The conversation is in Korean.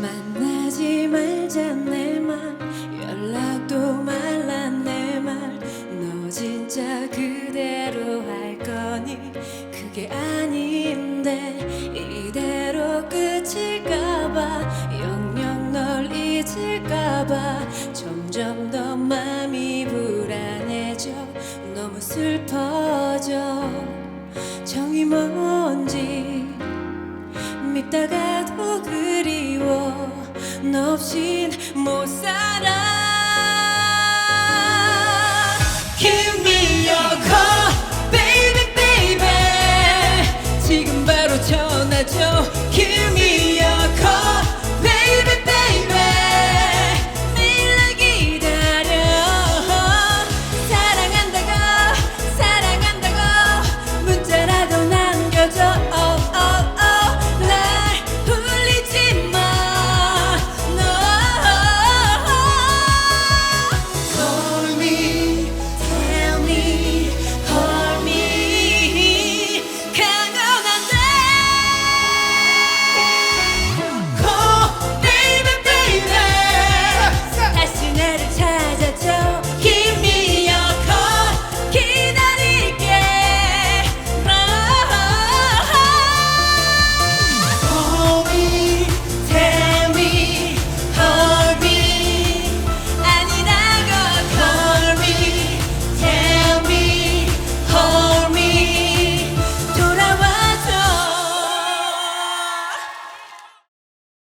만나지 말자 내 말 연락도 말라 내 말. 너 진짜 그대로 할 거니? 그게 아닌데 마음이 불안해져 너무 슬퍼져. 정이 뭔지 믿다가도 그리워. 너 없인 못 살아. Give me your call baby baby. 지금 바로 전화줘. Give me your call